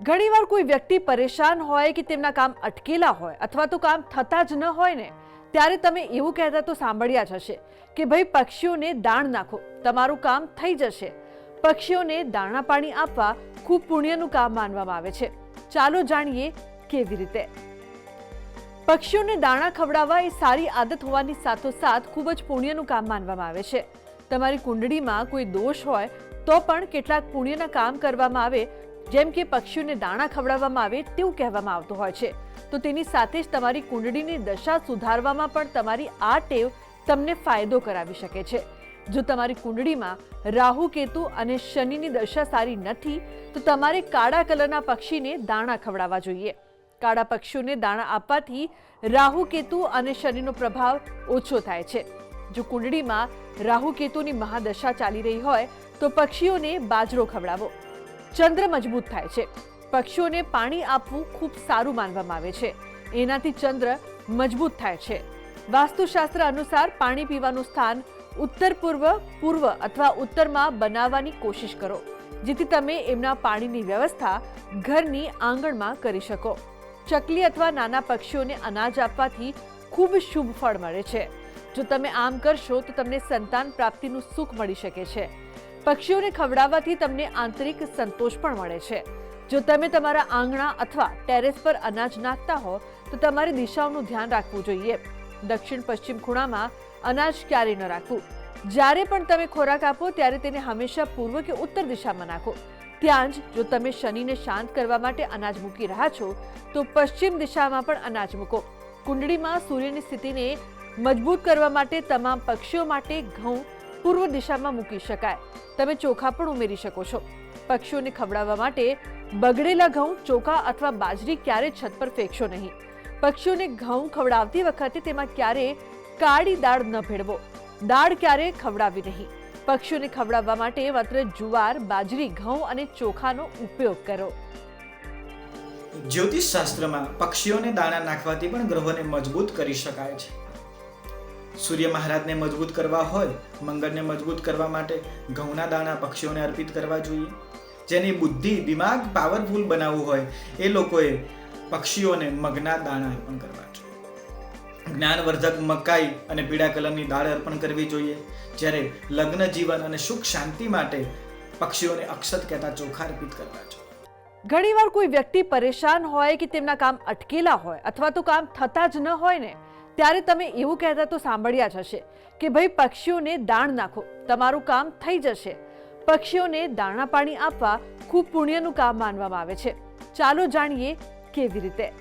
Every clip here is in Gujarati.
ઘણીવાર કોઈ વ્યક્તિ પરેશાન હોય કે તેમના કામ અટકેલા હોય અથવા તો કામ થતા જ ન હોય ને, ત્યારે તમે એવું કહેતા તો સાંભળ્યા જ હશે કે ભાઈ પક્ષીઓને દાણ નાખો, તમારું કામ થઈ જશે. પક્ષીઓને દાણા પાણી આપવા ખૂબ પુણ્યનું કામ માનવામાં આવે છે. ચાલો જાણીએ કેવી રીતે. પક્ષીઓને દાણા ખવડાવવા એ સારી આદત હોવાની સાથોસાથ ખૂબ જ પુણ્યનું કામ માનવામાં આવે છે. તમારી કુંડળીમાં કોઈ દોષ હોય તો પણ કેટલાક પુણ્યના કામ કરવામાં આવે જેમ કે પક્ષીઓને દાણા ખવડાવવામાં આવે તેવું કહેવામાં આવતું હોય છે. તો તેની સાથે જ તમારી કુંડળીની દશા સુધારવામાં પણ તમારી આ ટેવ તમને ફાયદો કરાવી શકે છે. જો તમારી કુંડળીમાં રાહુ, કેતુ અને શનિની દશા સારી નથી, તો તમારે કાળા કલરના પક્ષીને દાણા ખવડાવવા જોઈએ. કાળા પક્ષીઓને દાણા આપવાથી રાહુ, કેતુ અને શનિનો પ્રભાવ ઓછો થાય છે. જો કુંડળીમાં રાહુ, કેતુની મહાદશા ચાલી રહી હોય, તો પક્ષીઓને બાજરો ખવડાવો. ચંદ્ર મજબૂત થાય છે. પક્ષીઓને પાણી આપવું ખૂબ સારું માનવામાં આવે છે. એનાથી ચંદ્ર મજબૂત થાય છે. વાસ્તુશાસ્ત્ર અનુસાર પાણી પીવાનું સ્થાન ઉત્તર પૂર્વ પૂર્વ અથવા ઉત્તરમાં બનાવવાની કોશિશ કરો, જેથી તમે એમના પાણીની વ્યવસ્થા ઘરની આંગણમાં કરી શકો. ચકલી અથવા નાના પક્ષીઓને અનાજ આપવાથી ખૂબ શુભ ફળ મળે છે. જો તમે આમ કરશો તો તમને સંતાન પ્રાપ્તિનું સુખ મળી શકે છે. પક્ષીઓને ખવડાવવાથી તમને આંતરિક સંતોષ પણ મળે છે. જો તમે તમારા આંગણા અથવા ટેરેસ પર અનાજ નાખતા હો, તો તમારે દિશાઓનું ધ્યાન રાખવું જોઈએ. દક્ષિણ પશ્ચિમ ખૂણામાં અનાજ ક્યારેય ન રાખવું. જ્યારે પણ તમે ખોરાક આપો, ત્યારે તેને હંમેશા પૂર્વ કે ઉત્તર દિશામાં નાખો. ત્યાં જ જો તમે શનિને શાંત કરવા માટે અનાજ મૂકી રહ્યા છો, તો પશ્ચિમ દિશામાં પણ અનાજ મૂકો. કુંડળીમાં સૂર્યની સ્થિતિને મજબૂત કરવા માટે તમામ પક્ષીઓ માટે ઘઉં પૂર્વ દિશામાં મૂકી શકાય. તમે ચોખા પણ ઉમેરી શકો છો. પક્ષીઓને ખવડાવવા માટે બગડેલા ઘઉં, ચોખા અથવા બાજરી ક્યારે છત પર ફેંકશો નહીં. પક્ષીઓને ઘઉં ખવડાવતી વખતે તેમાં ક્યારે કાળી દાળ ન ભેળવો. દાળ ક્યારે ખવડાવવી નહીં. પક્ષીઓને ખવડાવવા માટે માત્ર જુવાર, બાજરી, ઘઉં અને ચોખાનો ઉપયોગ કરો. જ્યોતિષ શાસ્ત્રમાં પક્ષીઓને દાણા નાખવાથી પણ ગ્રહોને મજબૂત કરી શકાય છે. સૂર્ય મહારાજને મજબૂત કરવા હોય, મંગળને મજબૂત કરવા માટે ઘઉંના દાણા પક્ષીઓને અર્પિત કરવા જોઈએ. જેની બુદ્ધિ, દિમાગ પાવરફુલ બનાવવું હોય, એ લોકોએ પક્ષીઓને મગના દાણા અર્પણ કરવા જોઈએ. જ્ઞાનવર્ધક મકાઈ અને પીળા કલરની દાળ અર્પણ કરવી જોઈએ. જ્યારે લગ્ન જીવન અને સુખ શાંતિ માટે પક્ષીઓને અક્ષત કહેતા ચોખા અર્પિત કરવા જોઈએ. ઘણીવાર કોઈ વ્યક્તિ પરેશાન હોય કે તેમના કામ અટકેલા હોય અથવા તો કામ થતા જ ન હોય ને ત્યારે તમે એવું કહેતા તો સાંભળ્યા જ હશે કે ભાઈ પક્ષીઓને દાણ નાખો, તમારું કામ થઈ જશે. પક્ષીઓને દાણા પાણી આપવા ખૂબ પુણ્યનું કામ માનવામાં આવે છે. ચાલો જાણીએ કેવી રીતે.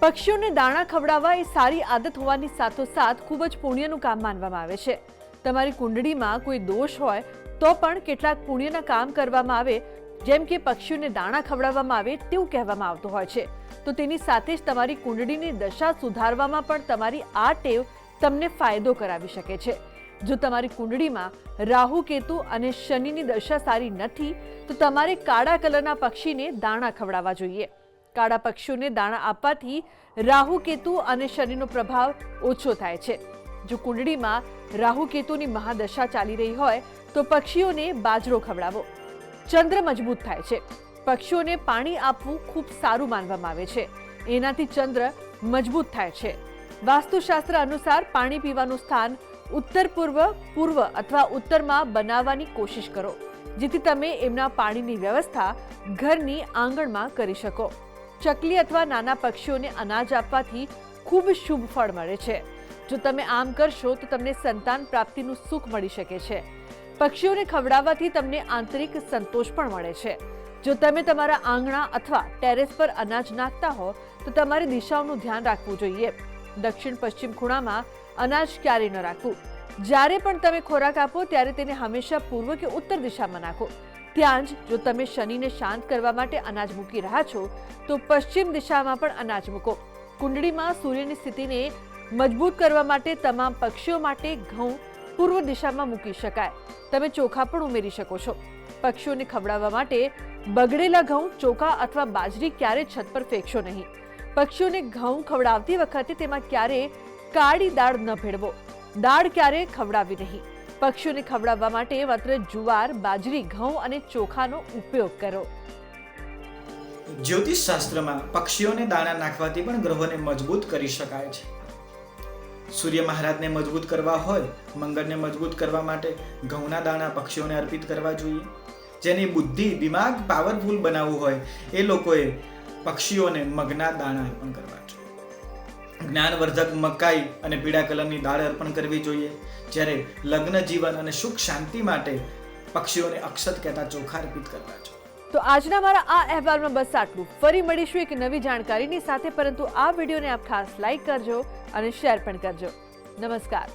પક્ષીઓને દાણા ખવડાવવા એ સારી આદત હોવાની સાથોસાથ ખૂબ જ પુણ્યનું કામ માનવામાં આવે છે. તમારી કુંડળીમાં કોઈ દોષ હોય તો પણ કેટલાક પુણ્યના કામ કરવામાં આવે જેમ કે પક્ષીઓને દાણા ખવડાવવામાં આવે તેવું કહેવામાં આવતું હોય છે. તો તેની સાથે જ તમારી કુંડળીની દશા સુધારવામાં પણ તમારી આ ટેવ તમને ફાયદો કરાવી શકે છે. જો તમારી કુંડળીમાં રાહુ કેતુ અને શનિની દશા સારી નથી, તો તમારે કાળા કલરના પક્ષીને દાણા ખવડાવવા જોઈએ. કાળા પક્ષીઓને દાણા આપવાથી રાહુ કેતુ અને શનિનો પ્રભાવ ઓછો થાય છે. જો કુંડળીમાં રાહુ કેતુની મહાદશા ચાલી રહી હોય, તો પક્ષીઓને બાજરો ખવડાવો. ચંદ્ર મજબૂત થાય છે. પક્ષીઓને પાણી આપવું ખૂબ સારું માનવામાં આવે છે. એનાથી ચંદ્ર મજબૂત થાય છે. વાસ્તુશાસ્ત્ર અનુસાર પાણી પીવાનું સ્થાન ઉત્તર પૂર્વ પૂર્વ અથવા ઉત્તરમાં બનાવવાની કોશિશ કરો, જેથી તમે એમના પાણીની વ્યવસ્થા ઘરની આંગણમાં કરી શકો. ચકલી અથવા નાના પક્ષીઓને અનાજ આપવાથી ખૂબ શુભ ફળ મળે છે. જો તમે આમ કરશો તો તમને સંતાન પ્રાપ્તિનું સુખ મળી શકે છે. પક્ષીઓને ખવડાવવાથી તમને આંતરિક સંતોષ પણ મળે છે. જો તમે તમારા આંગણા અથવા ટેરેસ પર અનાજ નાખતા હો, તો તમારે દિશાઓનું ધ્યાન રાખવું જોઈએ. દક્ષિણ પશ્ચિમ ખૂણામાં અનાજ ક્યારેય ન રાખવું. જ્યારે પણ તમે ખોરાક આપો, ત્યારે તેને હંમેશા પૂર્વ કે ઉત્તર દિશામાં નાખો. ત્યાં જ જો તમે શનિને શાંત કરવા માટે અનાજ મૂકી રહ્યા છો, તો પશ્ચિમ દિશામાં પણ અનાજ મૂકો. કુંડળીમાં સૂર્યની સ્થિતિને મજબૂત કરવા માટે તમામ પક્ષીઓ માટે ઘઉં પૂર્વ દિશામાં મૂકી શકાય. તમે ચોખા પણ ઉમેરી શકો છો. પક્ષીઓને ખવડાવવા માટે બગડેલા ઘઉં, ચોખા અથવા બાજરી ક્યારે છત પર ફેંકશો નહીં. પક્ષીઓને ઘઉં ખવડાવતી વખતે તેમાં ક્યારે કાળી દાળ ન ભેળવો. દાળ ક્યારે ખવડાવવી નહીં. પક્ષીઓને ખવડાવવા માટે માત્ર જુવાર, બાજરી, ઘઉં અને ચોખાનો ઉપયોગ કરો. જ્યોતિષ શાસ્ત્રમાં પક્ષીઓને દાણા નાખવાથી પણ ગ્રહોને મજબૂત કરી શકાય છે. સૂર્ય મહારાજને મજબૂત કરવા હોય, મંગળને મજબૂત કરવા માટે ઘઉંના દાણા પક્ષીઓને અર્પિત કરવા જોઈએ. જેની બુદ્ધિ, દિમાગ પાવરફુલ બનાવવું હોય, એ લોકોએ પક્ષીઓને મગના દાણા અર્પણ કરવા જોઈએ. જ્ઞાનવર્ધક મકાઈ અને પીળા કલરની દાળ અર્પણ કરવી જોઈએ. જ્યારે લગ્ન, જીવન અને સુખ શાંતિ માટે પક્ષીઓને અક્ષત કહેતા ચોખા અર્પિત કરવા જોઈએ. તો આજના મારા આ અહેવાલમાં બસ આટલું. ફરી મળીશું એક નવી જાણકારીની સાથે, પરંતુ આ વિડીયોને આપ ખાસ લાઈક કરજો અને શેર પણ કરજો. નમસ્કાર.